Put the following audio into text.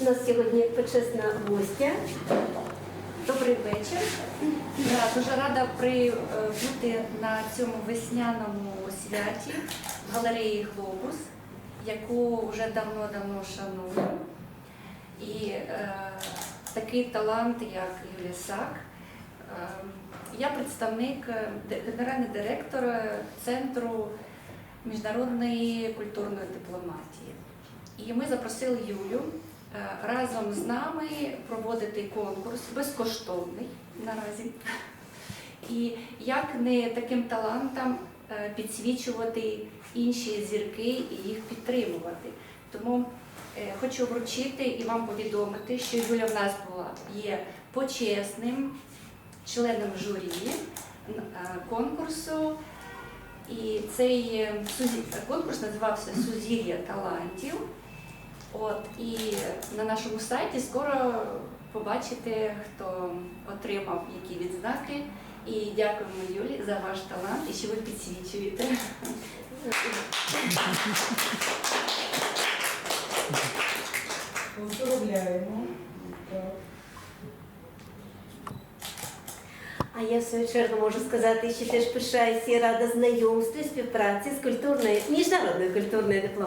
У нас сьогодні почесна гостя. Добрий вечір. Я дуже рада е, бути на цьому весняному святі в галереї Глобус, яку вже давно-давно шаную. І е, такий талант, як Юлія Сак. Е, я представник, е, генеральний директор Центру міжнародної культурної дипломатії. І ми запросили Юлю разом з нами проводити конкурс безкоштовний наразі. І як не таким талантам е, підсвічувати інші зірки і їх підтримувати. Тому е, хочу вручити і вам повідомити, що Юля в нас була є почесним членом журі е, конкурсу. І цей е, конкурс називався Сузір'я талантів. От, і на нашому сайті скоро побачите, хто отримав які відзнаки. І дякуємо Юлі за ваш талант і що ви підсвічуєте. Поздравляємо. А я в свою чергу можу сказати, що теж пишаюся і рада знайомству і співпраці з культурною міжнародною культурною дипломатією.